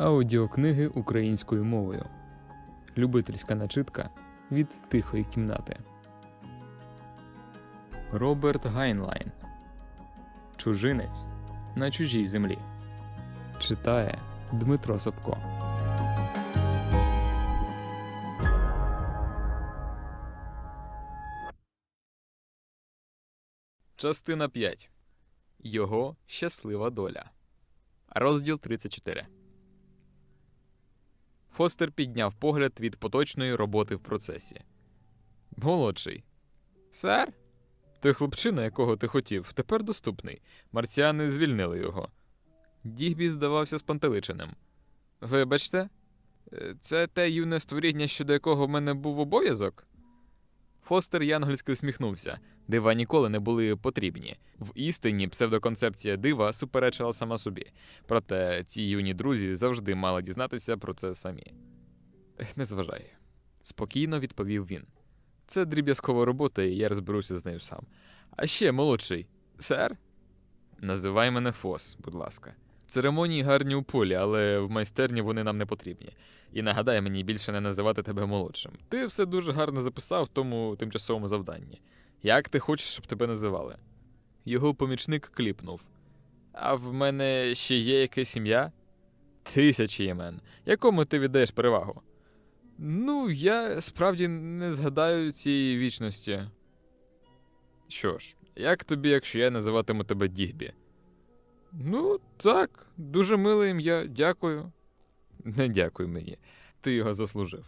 Аудіокниги українською мовою. Любительська начитка від тихої кімнати. Роберт Гайнлайн. Чужинець на чужій землі. Читає Дмитро Собко. Частина 5. Його щаслива доля. Розділ 34. Фостер підняв погляд від поточної роботи в процесі. Молодший. Сер? Той хлопчина, якого ти хотів, тепер доступний. Марціани звільнили його. Дігбі здавався спантеличеним. Вибачте, Е, це те юне створіння, щодо якого в мене був обов'язок? Фостер янгольськи усміхнувся. Дива ніколи не були потрібні. В істині псевдоконцепція дива суперечила сама собі. Проте ці юні друзі завжди мали дізнатися про це самі. Не зважай, спокійно відповів він. Це дріб'язкова робота, і я розберуся з нею сам. А ще молодший. Сер? Називай мене Фос, будь ласка. Церемонії гарні у полі, але в майстерні вони нам не потрібні. І нагадай мені більше не називати тебе молодшим. Ти все дуже гарно записав в тому тимчасовому завданні. Як ти хочеш, щоб тебе називали? Його помічник кліпнув. А в мене ще є якась ім'я? Тисячі імен. Якому ти віддаєш перевагу? Ну, я справді не згадаю цієї вічності. Що ж, як тобі, якщо я називатиму тебе Дігбі? Ну, так, дуже миле ім'я, дякую. Не дякуй мені, ти його заслужив.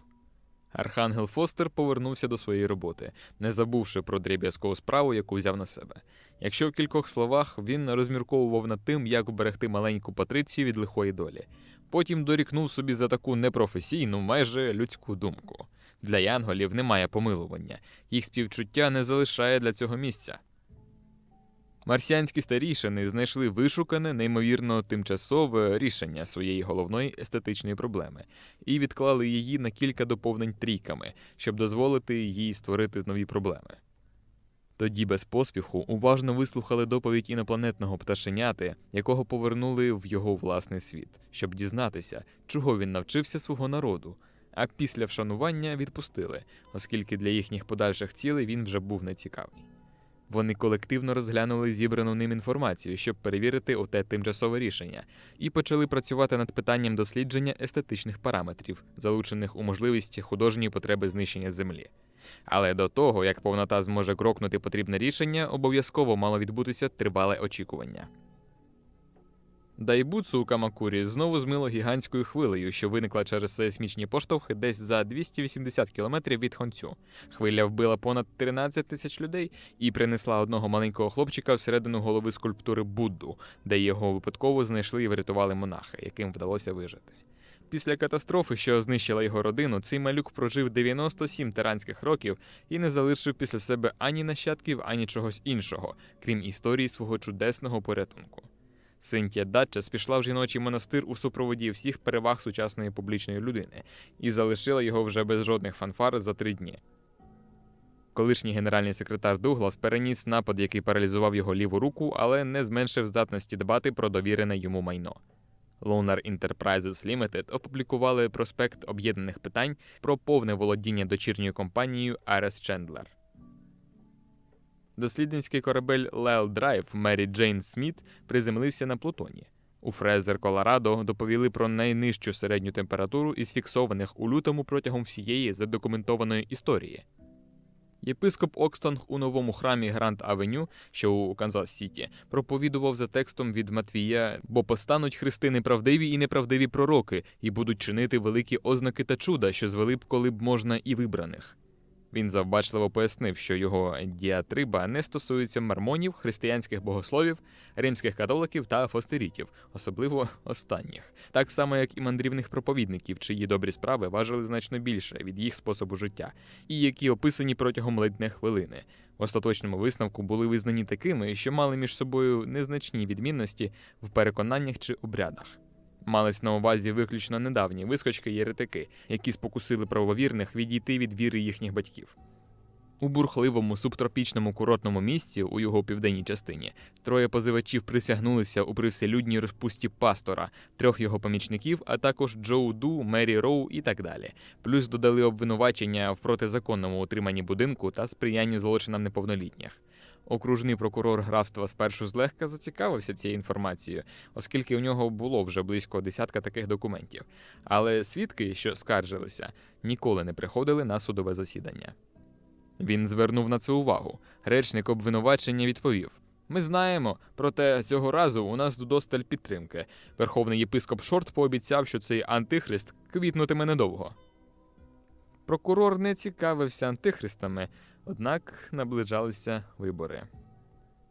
Архангел Фостер повернувся до своєї роботи, не забувши про дріб'язкову справу, яку взяв на себе. Якщо в кількох словах він розмірковував над тим, як вберегти маленьку Патрицію від лихої долі. Потім дорікнув собі за таку непрофесійну, майже людську думку. Для янголів немає помилування, їх співчуття не залишає для цього місця. Марсіанські старішини знайшли вишукане, неймовірно тимчасове рішення своєї головної естетичної проблеми і відклали її на кілька доповнень трійками, щоб дозволити їй створити нові проблеми. Тоді без поспіху уважно вислухали доповідь інопланетного пташеняти, якого повернули в його власний світ, щоб дізнатися, чого він навчився свого народу. А після вшанування відпустили, оскільки для їхніх подальших цілей він вже був нецікавий. Вони колективно розглянули зібрану ним інформацію, щоб перевірити оте тимчасове рішення, і почали працювати над питанням дослідження естетичних параметрів, залучених у можливість художньої потреби знищення землі. Але до того, як повнота зможе крокнути потрібне рішення, обов'язково мало відбутися тривале очікування. Дайбуцу у Камакурі знову змило гігантською хвилею, що виникла через сейсмічні поштовхи десь за 280 кілометрів від Хонцю. Хвиля вбила понад 13 тисяч людей і принесла одного маленького хлопчика всередину голови скульптури Будду, де його випадково знайшли і врятували монахи, яким вдалося вижити. Після катастрофи, що знищила його родину, цей малюк прожив 97 тиранських років і не залишив після себе ані нащадків, ані чогось іншого, крім історії свого чудесного порятунку. Синтія Датчас пішла в жіночий монастир у супроводі всіх переваг сучасної публічної людини і залишила його вже без жодних фанфар за три дні. Колишній генеральний секретар Дуглас переніс напад, який паралізував його ліву руку, але не зменшив здатності дбати про довірене йому майно. Lunar Enterprises Limited опублікували проспект об'єднаних питань про повне володіння дочірньою компанією Арес Чендлер. Дослідницький корабель Лел Драйв Мері Джейн Сміт приземлився на Плутоні. У Фрезер, Колорадо доповіли про найнижчу середню температуру із фіксованих у лютому протягом всієї задокументованої історії. Єпископ Окстонг у новому храмі Гранд Авеню, що у Канзас Сіті, проповідував за текстом від Матвія, бо постануть христи неправдиві і неправдиві пророки, і будуть чинити великі ознаки та чуда, що звели б, коли б можна, і вибраних. Він завбачливо пояснив, що його діатриба не стосується мармонів, християнських богословів, римських католиків та фостерітів, особливо останніх, так само як і мандрівних проповідників, чиї добрі справи важили значно більше від їх способу життя, і які описані протягом ледь не хвилини. В остаточному висновку були визнані такими, що мали між собою незначні відмінності в переконаннях чи обрядах. Мались на увазі виключно недавні вискочки єретики, які спокусили правовірних відійти від віри їхніх батьків. У бурхливому субтропічному курортному місці у його південній частині троє позивачів присягнулися у привселюдній розпусті пастора, трьох його помічників, а також Джоу Ду, Мері Роу і так далі. Плюс додали обвинувачення в протизаконному утриманні будинку та сприянні злочинам неповнолітніх. Окружний прокурор графства спершу злегка зацікавився цією інформацією, оскільки у нього було вже близько десятка таких документів. Але свідки, що скаржилися, ніколи не приходили на судове засідання. Він звернув на це увагу. Речник обвинувачення відповів: Ми знаємо, проте цього разу у нас досталь підтримки. Верховний єпископ Шорт пообіцяв, що цей антихрист квітнутиме недовго. Прокурор не цікавився антихристами, однак наближалися вибори.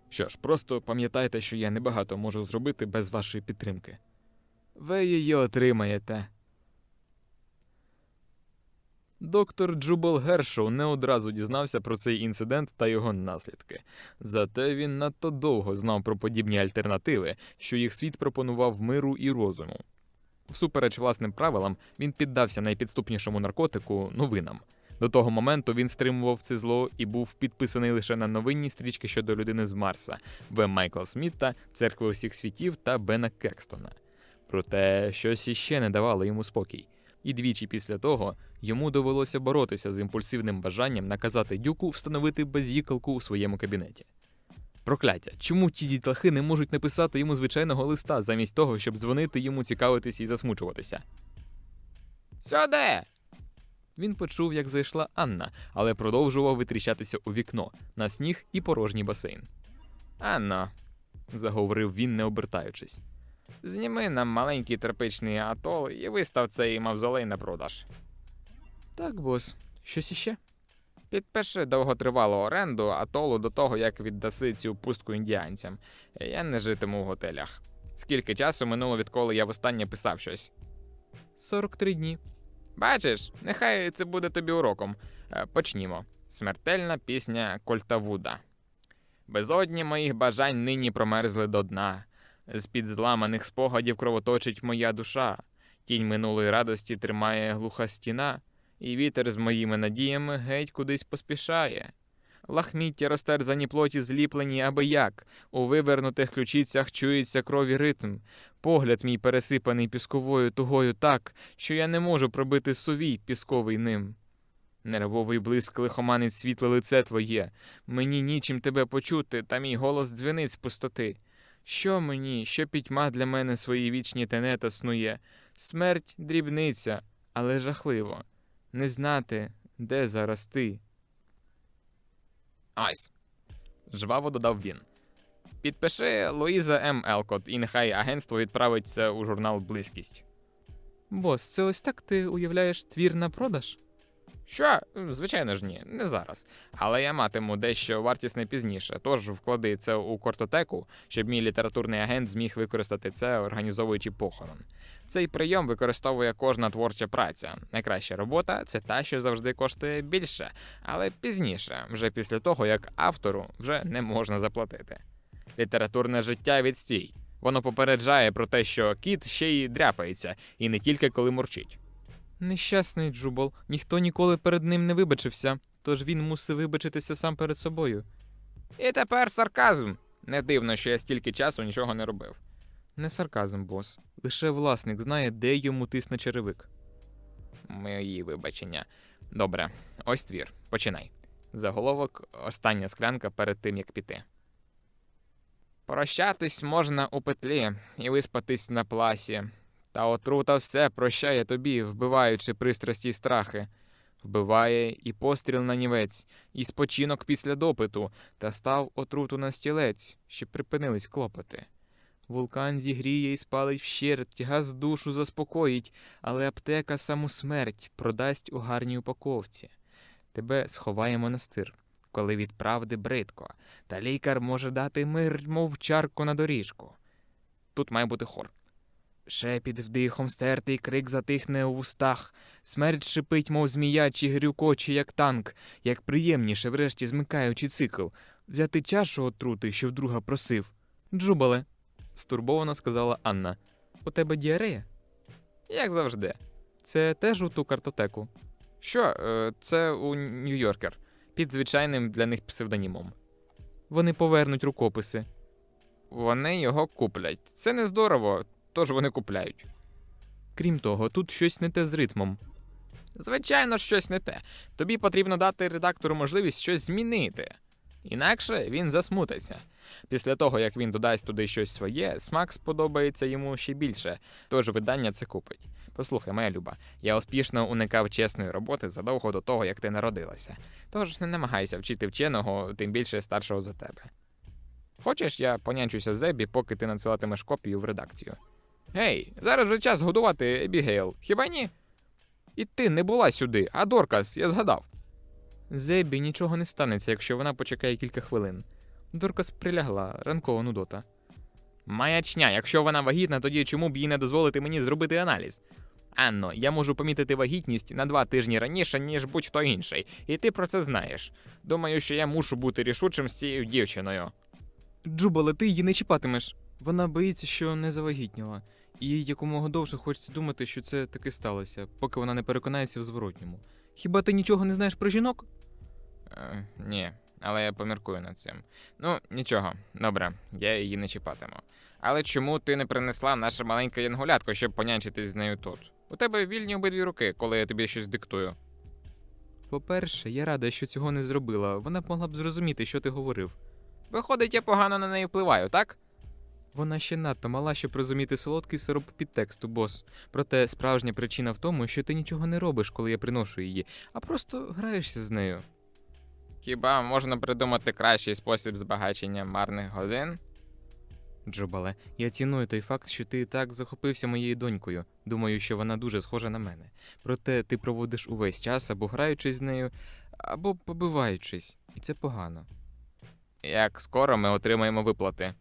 Що ж, просто пам'ятайте, що я небагато можу зробити без вашої підтримки. Ви її отримаєте. Доктор Джубал Гершоу не одразу дізнався про цей інцидент та його наслідки. Зате він надто довго знав про подібні альтернативи, що їх світ пропонував миру і розуму. Всупереч власним правилам, він піддався найпідступнішому наркотику новинам. До того моменту він стримував це зло і був підписаний лише на новинні стрічки щодо людини з Марса, В. Майкла Сміта, Церкви усіх світів та Бена Кекстона. Проте щось іще не давало йому спокій. І двічі після того йому довелося боротися з імпульсивним бажанням наказати дюку встановити без'їкалку у своєму кабінеті. Прокляття, чому ті дітлахи не можуть написати йому звичайного листа замість того, щоб дзвонити йому, цікавитися і засмучуватися? Сюди! Він почув, як зайшла Анна, але продовжував витріщатися у вікно на сніг і порожній басейн. Анно, заговорив він, не обертаючись. Зніми нам маленький тропичний атол і вистав цей мавзолей на продаж. Так, бос, щось іще? Підпиши довготривалу оренду атолу до того, як віддаси цю пустку індіанцям. Я не житиму в готелях. Скільки часу минуло, відколи я востаннє писав щось? 43 дні. Бачиш, нехай це буде тобі уроком. Е, Почнімо. Смертельна пісня Кольтавуда. Безодні моїх бажань нині промерзли до дна. З-під зламаних спогадів кровоточить моя душа. Тінь минулої радості тримає глуха стіна, і вітер з моїми надіями геть кудись поспішає. Лахміття розтерзані плоті зліплені аби як, у вивернутих ключицях чується крові ритм. Погляд мій пересипаний пісковою тугою так, що я не можу пробити сувій пісковий ним. Нервовий блиск лихоманить світле лице твоє, мені нічим тебе почути, та мій голос дзвенить з пустоти. Що мені, що пітьма для мене свої вічні тенета снує? Смерть дрібниця, але жахливо. Не знати, де зараз ти. Ось. Жваво додав він. Підпиши Луїза М. Елкот, і нехай агентство відправить це у журнал Близькість. Бос, це ось так ти уявляєш твір на продаж? Що? Звичайно ж ні, не зараз. Але я матиму дещо вартісне пізніше, тож вклади це у картотеку, щоб мій літературний агент зміг використати це, організовуючи похорон. Цей прийом використовує кожна творча праця. Найкраща робота це та, що завжди коштує більше, але пізніше, вже після того, як автору вже не можна заплатити. Літературне життя відстій. Воно попереджає про те, що кіт ще й дряпається, і не тільки коли мурчить. Нещасний Джубол, ніхто ніколи перед ним не вибачився, тож він мусив вибачитися сам перед собою. І тепер сарказм. Не дивно, що я стільки часу нічого не робив. Не сарказм, бос. Лише власник знає, де йому тисне черевик. Мої вибачення. Добре, ось твір. Починай. Заголовок остання склянка перед тим, як піти. Прощатись можна у петлі і виспатись на пласі. Та отрута все прощає тобі, вбиваючи пристрасті й страхи. Вбиває і постріл на нівець, і спочинок після допиту, та став отруту на стілець, щоб припинились клопоти. Вулкан зігріє і спалить вщерть, газ душу заспокоїть, але аптека саму смерть продасть у гарній упаковці. Тебе сховає монастир, коли від правди бридко, та лікар може дати мир, мов чарку на доріжку. Тут має бути хор. Шепіт вдихом стертий крик затихне у вустах, смерть шипить, мов змія, чи грюкоче, як танк, як приємніше, врешті змикаючи цикл, взяти чашу отрути, що вдруга просив. Джубале, стурбовано сказала Анна. У тебе діарея? Як завжди. Це теж у ту картотеку. Що, е, це у Нью-Йоркер. під звичайним для них псевдонімом. Вони повернуть рукописи. Вони його куплять. Це не здорово, тож вони купляють. Крім того, тут щось не те з ритмом. Звичайно, щось не те. Тобі потрібно дати редактору можливість щось змінити. Інакше він засмутиться. Після того, як він додасть туди щось своє, смак сподобається йому ще більше, тож видання це купить. Послухай, моя люба, я успішно уникав чесної роботи задовго до того, як ти народилася. Тож не намагайся вчити вченого, тим більше старшого за тебе. Хочеш, я понянчуся Зебі, поки ти надсилатимеш копію в редакцію. Гей, зараз вже час годувати Ебігейл, хіба ні? І ти не була сюди, а Доркас, я згадав. Зебі нічого не станеться, якщо вона почекає кілька хвилин. Доркас прилягла, ранкова нудота. Маячня, якщо вона вагітна, тоді чому б їй не дозволити мені зробити аналіз? Анно, я можу помітити вагітність на два тижні раніше, ніж будь-хто інший, і ти про це знаєш. Думаю, що я мушу бути рішучим з цією дівчиною. Джубале, ти її не чіпатимеш. Вона боїться, що не завагітніла. І якомога довше хочеться думати, що це таки сталося, поки вона не переконається в зворотньому. Хіба ти нічого не знаєш про жінок? Е, ні, але я поміркую над цим. Ну, нічого, добре, я її не чіпатиму. Але чому ти не принесла наше маленьке янгулятко, щоб понянчитись з нею тут? У тебе вільні обидві руки, коли я тобі щось диктую. По-перше, я рада, що цього не зробила. Вона б могла б зрозуміти, що ти говорив. Виходить, я погано на неї впливаю, так? Вона ще надто мала, щоб розуміти солодкий сироп підтексту, бос. Проте справжня причина в тому, що ти нічого не робиш, коли я приношу її, а просто граєшся з нею. Хіба можна придумати кращий спосіб збагачення марних годин? Джобале, я ціную той факт, що ти так захопився моєю донькою. Думаю, що вона дуже схожа на мене. Проте ти проводиш увесь час або граючись з нею, або побиваючись, і це погано. Як скоро ми отримаємо виплати?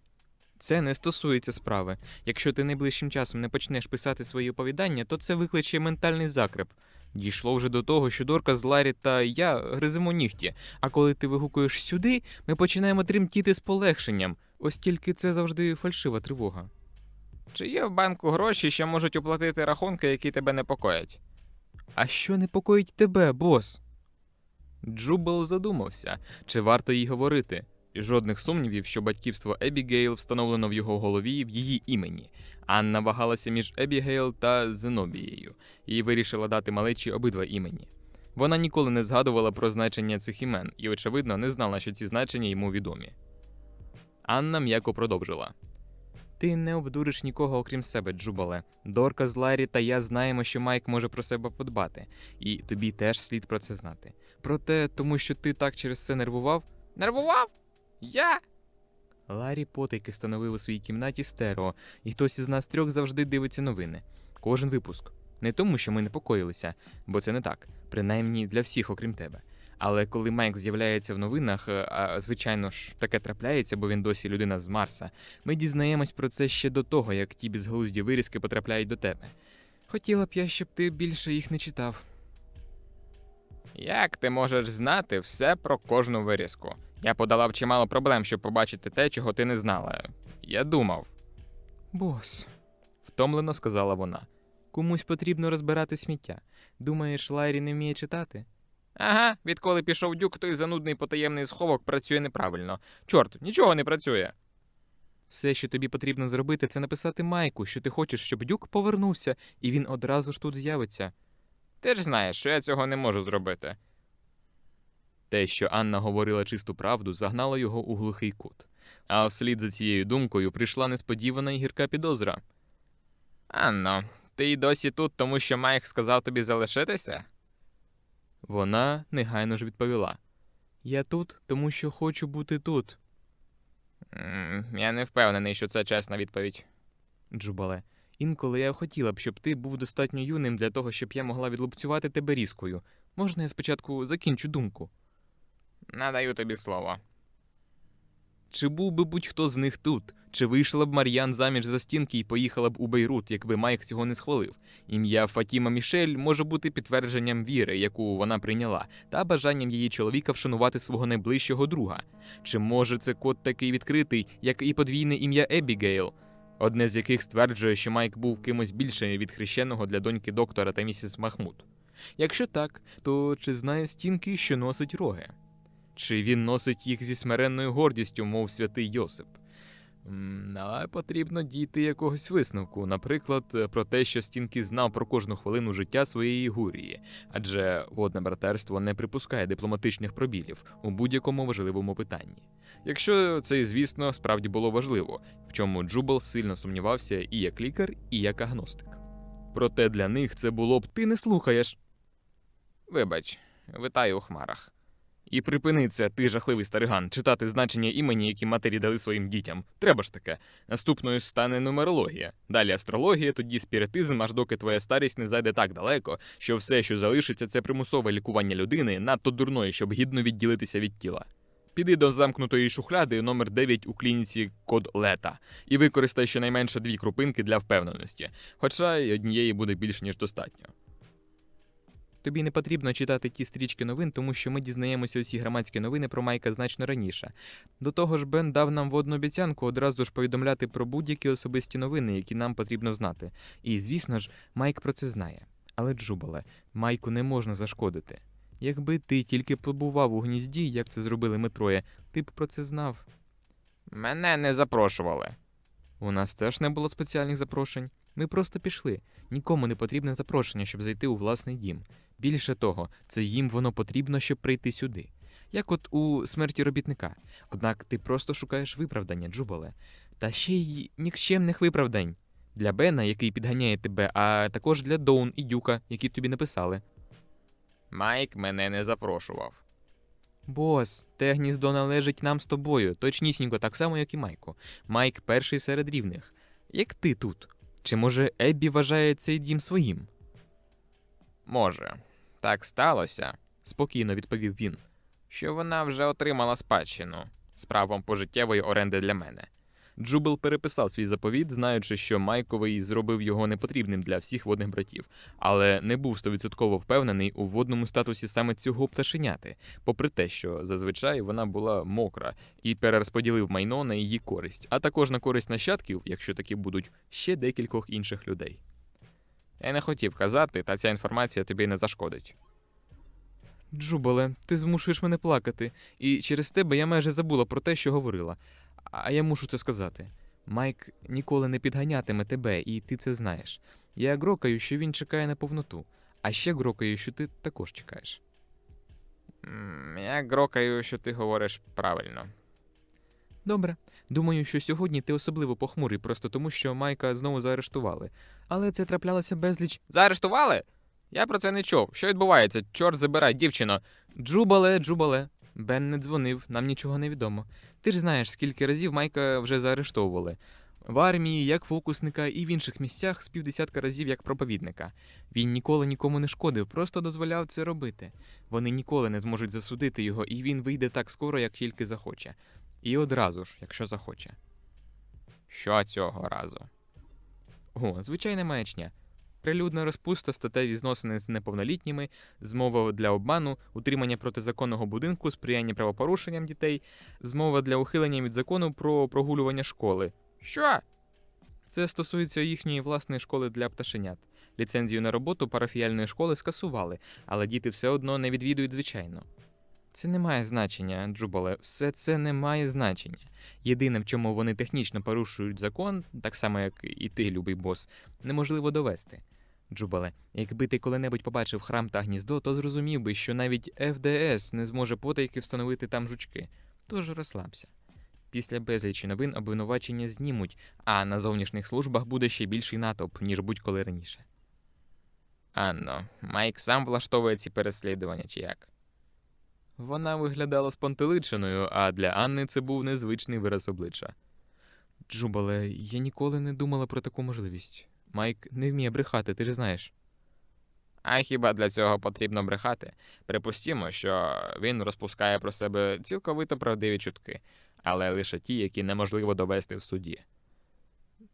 Це не стосується справи. Якщо ти найближчим часом не почнеш писати свої оповідання, то це викличе ментальний закреп. Дійшло вже до того, що Дорка з Ларі та я гриземо нігті, а коли ти вигукуєш сюди, ми починаємо тремтіти з полегшенням. Ось тільки це завжди фальшива тривога. Чи є в банку гроші, що можуть оплатити рахунки, які тебе непокоять? А що непокоїть тебе, бос? Джубел задумався, чи варто їй говорити. І жодних сумнівів, що батьківство Ебігейл встановлено в його голові в її імені. Анна вагалася між Ебігейл та Зенобією і вирішила дати малечі обидва імені. Вона ніколи не згадувала про значення цих імен і, очевидно, не знала, що ці значення йому відомі. Анна м'яко продовжила. Ти не обдуриш нікого, окрім себе, Джубале. Дорка з Ларі та я знаємо, що Майк може про себе подбати, і тобі теж слід про це знати. Проте, тому що ти так через це нервував, Нервував? Я? Ларі потайки встановив у своїй кімнаті стерео, і хтось із нас трьох завжди дивиться новини. Кожен випуск. Не тому, що ми непокоїлися, бо це не так, принаймні для всіх, окрім тебе. Але коли Майк з'являється в новинах, е, а звичайно ж таке трапляється, бо він досі людина з Марса, ми дізнаємось про це ще до того, як ті безглузді вирізки потрапляють до тебе. Хотіла б я, щоб ти більше їх не читав. Як ти можеш знати все про кожну вирізку? Я подолав чимало проблем, щоб побачити те, чого ти не знала. Я думав. Бос, втомлено сказала вона. Комусь потрібно розбирати сміття. Думаєш, Ларі не вміє читати? Ага, відколи пішов дюк, той занудний потаємний сховок працює неправильно. Чорт, нічого не працює. Все, що тобі потрібно зробити, це написати Майку, що ти хочеш, щоб дюк повернувся, і він одразу ж тут з'явиться. Ти ж знаєш, що я цього не можу зробити. Те, що Анна говорила чисту правду, загнало його у глухий кут. А вслід за цією думкою прийшла несподівана і гірка підозра. Анно, ти й досі тут, тому що Майк сказав тобі залишитися? Вона негайно ж відповіла: Я тут, тому що хочу бути тут. М, Я не впевнений, що це чесна відповідь. Джубале, інколи я хотіла б, щоб ти був достатньо юним для того, щоб я могла відлупцювати тебе різкою. Можна я спочатку закінчу думку? Надаю тобі слово. Чи був би будь-хто з них тут? Чи вийшла б Мар'ян заміж за стінки і поїхала б у Бейрут, якби Майк цього не схвалив? Ім'я Фатіма Мішель може бути підтвердженням віри, яку вона прийняла, та бажанням її чоловіка вшанувати свого найближчого друга. Чи може це код такий відкритий, як і подвійне ім'я Ебігейл, одне з яких стверджує, що Майк був кимось більше від хрещеного для доньки доктора та місіс Махмуд? Якщо так, то чи знає стінки, що носить роги? Чи він носить їх зі смиренною гордістю, мов святий Йосип? Але потрібно дійти якогось висновку, наприклад, про те, що Стінкі знав про кожну хвилину життя своєї гурії, адже водне братерство не припускає дипломатичних пробілів у будь-якому важливому питанні. Якщо це, звісно, справді було важливо, в чому Джубал сильно сумнівався і як лікар, і як агностик. Проте для них це було б ти не слухаєш. Вибач, витаю у хмарах. І припини це, ти жахливий стариган, читати значення імені, які матері дали своїм дітям. Треба ж таке. Наступною стане нумерологія, далі астрологія, тоді спіритизм, аж доки твоя старість не зайде так далеко, що все, що залишиться, це примусове лікування людини, надто дурної, щоб гідно відділитися від тіла. Піди до замкнутої шухляди номер 9 у клініці код лета і використай щонайменше дві крупинки для впевненості, хоча й однієї буде більш ніж достатньо. Тобі не потрібно читати ті стрічки новин, тому що ми дізнаємося усі громадські новини про Майка значно раніше. До того ж, Бен дав нам водну обіцянку одразу ж повідомляти про будь-які особисті новини, які нам потрібно знати. І, звісно ж, Майк про це знає. Але Джубале, Майку не можна зашкодити. Якби ти тільки побував у гнізді, як це зробили ми троє, ти б про це знав. Мене не запрошували. У нас теж не було спеціальних запрошень. Ми просто пішли. Нікому не потрібне запрошення, щоб зайти у власний дім. Більше того, це їм воно потрібно, щоб прийти сюди. Як от у смерті робітника. Однак ти просто шукаєш виправдання, Джубале. Та ще й нікчемних виправдань. Для Бена, який підганяє тебе, а також для Доун і Дюка, які тобі написали. Майк мене не запрошував. Бос, те гніздо належить нам з тобою, точнісінько так само, як і Майку. Майк перший серед рівних. Як ти тут? Чи може Еббі вважає цей дім своїм? Може, так сталося, спокійно відповів він. що вона вже отримала спадщину з правом пожиттєвої оренди для мене. Джубел переписав свій заповіт, знаючи, що Майковий зробив його непотрібним для всіх водних братів, але не був стовідсотково впевнений у водному статусі саме цього пташеняти, попри те, що зазвичай вона була мокра і перерозподілив майно на її користь, а також на користь нащадків, якщо такі будуть, ще декількох інших людей. Я не хотів казати, та ця інформація тобі не зашкодить. Джубале, ти змушуєш мене плакати, і через тебе я майже забула про те, що говорила. А я мушу це сказати. Майк ніколи не підганятиме тебе, і ти це знаєш. Я грокаю, що він чекає на повноту, а ще грокаю, що ти також чекаєш. Я грокаю, що ти говориш правильно. Добре. Думаю, що сьогодні ти особливо похмурий, просто тому, що Майка знову заарештували. Але це траплялося безліч. Заарештували? Я про це не чув. Що відбувається? Чорт забирай, дівчино. Джубале, Джубале. Бен не дзвонив, нам нічого не відомо. Ти ж знаєш, скільки разів Майка вже заарештовували. В армії, як фокусника, і в інших місцях з півдесятка разів як проповідника. Він ніколи нікому не шкодив, просто дозволяв це робити. Вони ніколи не зможуть засудити його, і він вийде так скоро, як тільки захоче. І одразу ж, якщо захоче. Що цього разу? О, звичайна маячня. Прилюдна розпуста, статеві зносини з неповнолітніми, змова для обману, утримання протизаконного будинку, сприяння правопорушенням дітей, змова для ухилення від закону про прогулювання школи. Що? Це стосується їхньої власної школи для пташенят. Ліцензію на роботу парафіяльної школи скасували, але діти все одно не відвідують звичайно. Це не має значення, Джубале, все це не має значення. Єдине, в чому вони технічно порушують закон, так само як і ти, любий бос, неможливо довести. Джубале, якби ти коли-небудь побачив храм та гніздо, то зрозумів би, що навіть ФДС не зможе потайки встановити там жучки. Тож розслабся. Після безлічі новин обвинувачення знімуть, а на зовнішніх службах буде ще більший натовп, ніж будь-коли раніше. Анно, Майк сам влаштовує ці переслідування, чи як? Вона виглядала спантеличеною, а для Анни це був незвичний вираз обличчя. Джубале, я ніколи не думала про таку можливість. Майк не вміє брехати, ти ж знаєш. А хіба для цього потрібно брехати? Припустімо, що він розпускає про себе цілковито правдиві чутки, але лише ті, які неможливо довести в суді.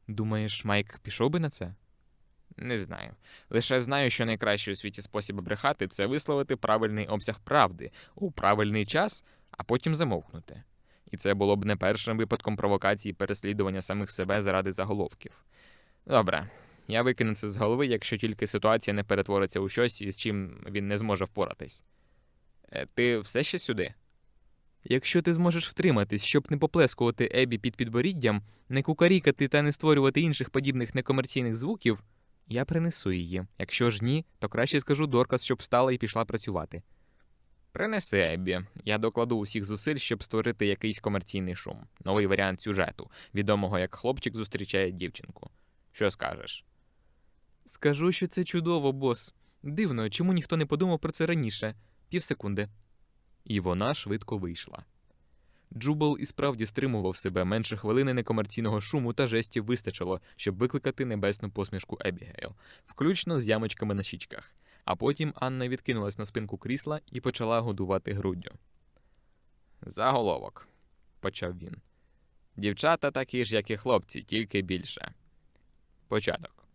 Думаєш, Майк пішов би на це? Не знаю. Лише знаю, що найкращий у світі спосіб брехати це висловити правильний обсяг правди у правильний час, а потім замовкнути. І це було б не першим випадком провокації переслідування самих себе заради заголовків. Добре, я викину це з голови, якщо тільки ситуація не перетвориться у щось, із чим він не зможе впоратись. Е, Ти все ще сюди? Якщо ти зможеш втриматись, щоб не поплескувати Ебі під підборіддям, не кукарікати та не створювати інших подібних некомерційних звуків, я принесу її. Якщо ж ні, то краще скажу Доркас, щоб встала і пішла працювати. Принеси Еббі. Я докладу усіх зусиль, щоб створити якийсь комерційний шум, новий варіант сюжету, відомого як хлопчик зустрічає дівчинку. Що скажеш? Скажу, що це чудово, бос. Дивно, чому ніхто не подумав про це раніше. Півсекунди. І вона швидко вийшла. Джубал і справді стримував себе менше хвилини некомерційного шуму та жестів вистачило, щоб викликати небесну посмішку Ебігейл, включно з ямочками на щічках. А потім Анна відкинулась на спинку крісла і почала годувати груддю. Заголовок, почав він. Дівчата такі ж, як і хлопці, тільки більше. Початок.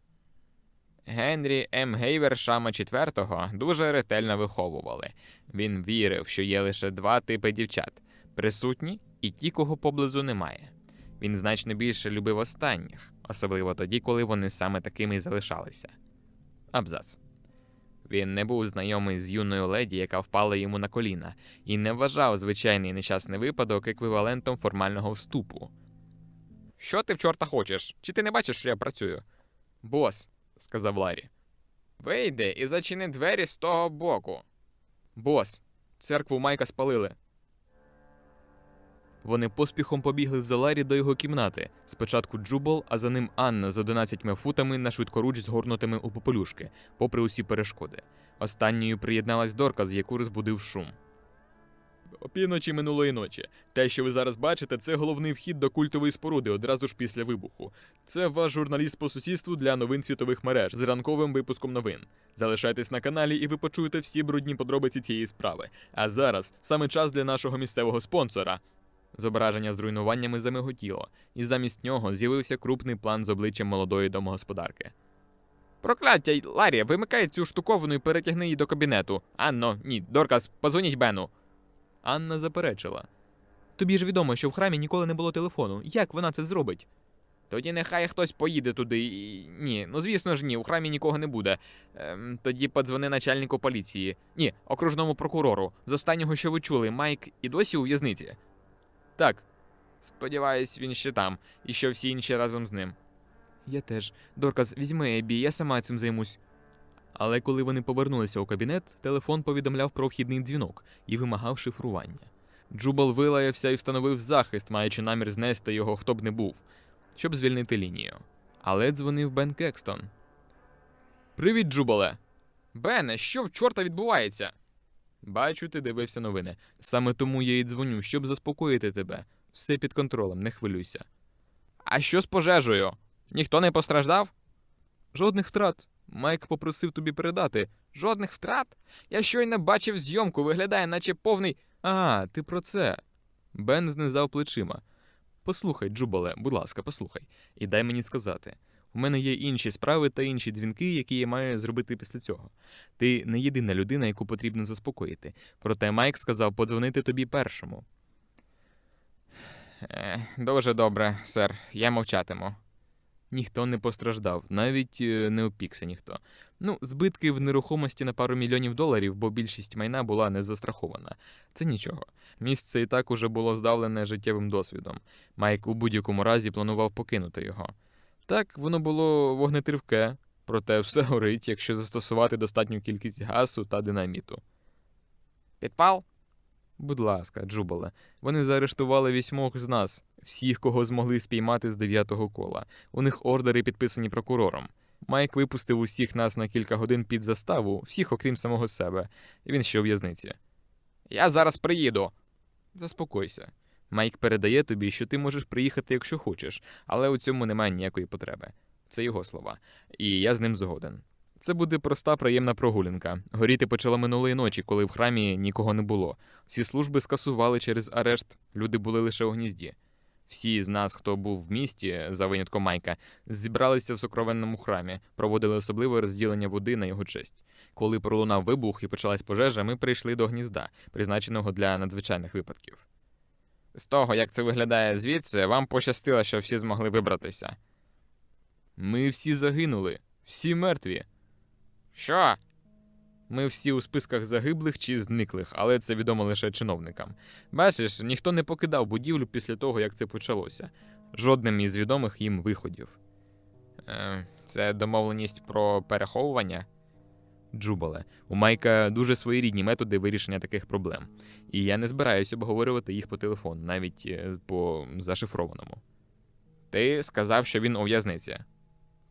Генрі М. Гейвершама IV дуже ретельно виховували. Він вірив, що є лише два типи дівчат присутні і ті, кого поблизу немає. Він значно більше любив останніх, особливо тоді, коли вони саме такими й залишалися. Абзац. Він не був знайомий з юною леді, яка впала йому на коліна, і не вважав звичайний нещасний випадок еквівалентом формального вступу. Що ти в чорта хочеш? Чи ти не бачиш, що я працюю? Бос, сказав Ларі. Вийди і зачини двері з того боку. Бос, церкву Майка спалили. Вони поспіхом побігли за Ларі до його кімнати. Спочатку Джубал, а за ним Анна з 11 футами на швидкоруч згорнутими у попелюшки, попри усі перешкоди. Останньою приєдналась Дорка, з яку розбудив шум. Опівночі минулої ночі. Те, що ви зараз бачите, це головний вхід до культової споруди одразу ж після вибуху. Це ваш журналіст по сусідству для новин світових мереж з ранковим випуском новин. Залишайтесь на каналі, і ви почуєте всі брудні подробиці цієї справи. А зараз саме час для нашого місцевого спонсора. Зображення з руйнуваннями замиготіло, і замість нього з'явився крупний план з обличчям молодої домогосподарки. Прокляття, Ларі, вимикай цю штуковину і перетягни її до кабінету. Анно, ні, Доркас, позвоніть Бену. Анна заперечила. Тобі ж відомо, що в храмі ніколи не було телефону. Як вона це зробить? Тоді нехай хтось поїде туди. і... Ні, ну звісно ж ні, у храмі нікого не буде. Ем, тоді подзвони начальнику поліції. Ні, окружному прокурору. З останнього, що ви чули, Майк і досі у в'язниці. Так. Сподіваюсь, він ще там, і що всі інші разом з ним. Я теж. Доркас, візьми Ебі, я сама цим займусь. Але коли вони повернулися у кабінет, телефон повідомляв про вхідний дзвінок і вимагав шифрування. Джубал вилаявся і встановив захист, маючи намір знести його хто б не був, щоб звільнити лінію. Але дзвонив Бен Кекстон. Привіт, Джубале. Бене, що в чорта відбувається? Бачу, ти дивився новини. Саме тому я й дзвоню, щоб заспокоїти тебе. Все під контролем, не хвилюйся. А що з пожежею? Ніхто не постраждав? Жодних втрат. Майк попросив тобі передати. Жодних втрат? Я щойно бачив зйомку, виглядає, наче повний. А, ти про це. Бен знизав плечима. Послухай, Джубале, будь ласка, послухай, і дай мені сказати. У мене є інші справи та інші дзвінки, які я маю зробити після цього. Ти не єдина людина, яку потрібно заспокоїти. Проте Майк сказав подзвонити тобі першому. Дуже добре, сер, я мовчатиму. Ніхто не постраждав, навіть е, не опікся ніхто. Ну, збитки в нерухомості на пару мільйонів доларів, бо більшість майна була не застрахована. Це нічого. Місце і так уже було здавлене життєвим досвідом. Майк у будь-якому разі планував покинути його. Так, воно було вогнетривке, проте все горить, якщо застосувати достатню кількість газу та динаміту. Підпал? Будь ласка, Джубале. Вони заарештували вісьмох з нас, всіх, кого змогли спіймати з дев'ятого кола. У них ордери підписані прокурором. Майк випустив усіх нас на кілька годин під заставу, всіх, окрім самого себе. Він ще у в'язниці. Я зараз приїду. Заспокойся. Майк передає тобі, що ти можеш приїхати, якщо хочеш, але у цьому немає ніякої потреби. Це його слова, і я з ним згоден. Це буде проста, приємна прогулянка. Горіти почало минулої ночі, коли в храмі нікого не було. Всі служби скасували через арешт, люди були лише у гнізді. Всі з нас, хто був в місті, за винятком Майка, зібралися в сокровенному храмі, проводили особливе розділення води на його честь. Коли пролунав вибух і почалась пожежа, ми прийшли до гнізда, призначеного для надзвичайних випадків. З того, як це виглядає звідси, вам пощастило, що всі змогли вибратися. Ми всі загинули, всі мертві. Що? Ми всі у списках загиблих чи зниклих, але це відомо лише чиновникам. Бачиш, ніхто не покидав будівлю після того, як це почалося. Жодним із відомих їм виходів. Е, це домовленість про переховування? Джубале, у Майка дуже своєрідні методи вирішення таких проблем, і я не збираюся обговорювати їх по телефону, навіть е, по зашифрованому. Ти сказав, що він у в'язниці.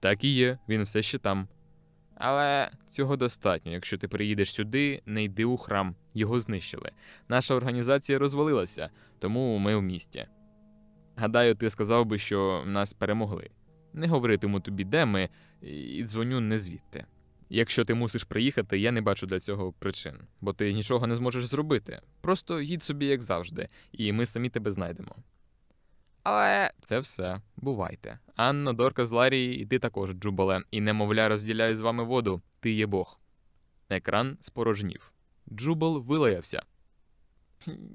Так і є, він все ще там. Але цього достатньо. Якщо ти приїдеш сюди, не йди у храм, його знищили. Наша організація розвалилася, тому ми в місті. Гадаю, ти сказав би, що нас перемогли. Не говоритиму тобі, де ми, і дзвоню не звідти. Якщо ти мусиш приїхати, я не бачу для цього причин, бо ти нічого не зможеш зробити. Просто їдь собі, як завжди, і ми самі тебе знайдемо. Але це все. Бувайте. Анно, Дорка з Ларії, і ти також, Джубале, і немовля розділяю з вами воду, ти є Бог. Екран спорожнів. Джубал вилаявся.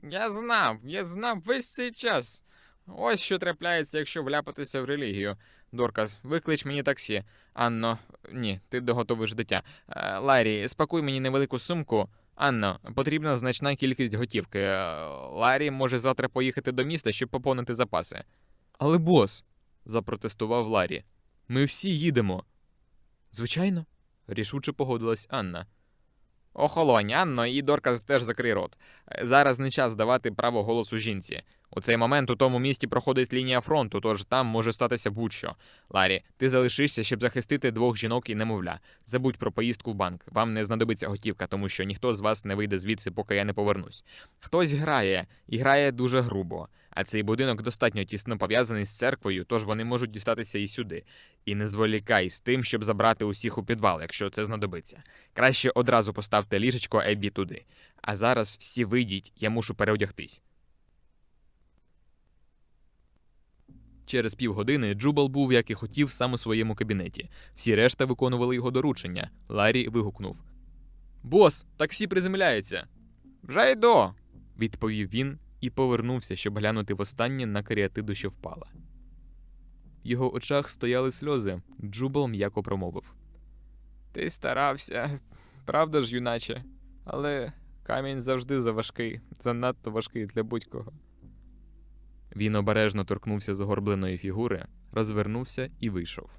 Я знав, я знав весь цей час. Ось що трапляється, якщо вляпатися в релігію. Доркас, виклич мені таксі. Анно, ні, ти доготовиш дитя. Е, Ларі, спакуй мені невелику сумку. Анно, потрібна значна кількість готівки. Е, Ларі може завтра поїхати до міста, щоб поповнити запаси. Але бос, запротестував Ларі. Ми всі їдемо. Звичайно, рішуче погодилась Анна. Охолонь, Анно, і Доркас теж закрий рот. Зараз не час давати право голосу жінці. У цей момент у тому місті проходить лінія фронту, тож там може статися будь-що. Ларі, ти залишишся, щоб захистити двох жінок і немовля. Забудь про поїздку в банк. Вам не знадобиться готівка, тому що ніхто з вас не вийде звідси, поки я не повернусь. Хтось грає, і грає дуже грубо. А цей будинок достатньо тісно пов'язаний з церквою, тож вони можуть дістатися і сюди. І не зволікай з тим, щоб забрати усіх у підвал, якщо це знадобиться. Краще одразу поставте ліжечко Еббі туди. А зараз всі вийдіть, я мушу переодягтись. Через півгодини Джубал був, як і хотів, сам у своєму кабінеті. Всі решта виконували його доручення. Ларі вигукнув: Бос, таксі приземляється. Вже йду, відповів він і повернувся, щоб глянути востаннє на каріатиду, що впала. В його очах стояли сльози. Джубал м'яко промовив: Ти старався, правда ж, юначе, але камінь завжди заважкий, занадто важкий для будь-кого. Він обережно торкнувся загорбленої фігури, розвернувся і вийшов.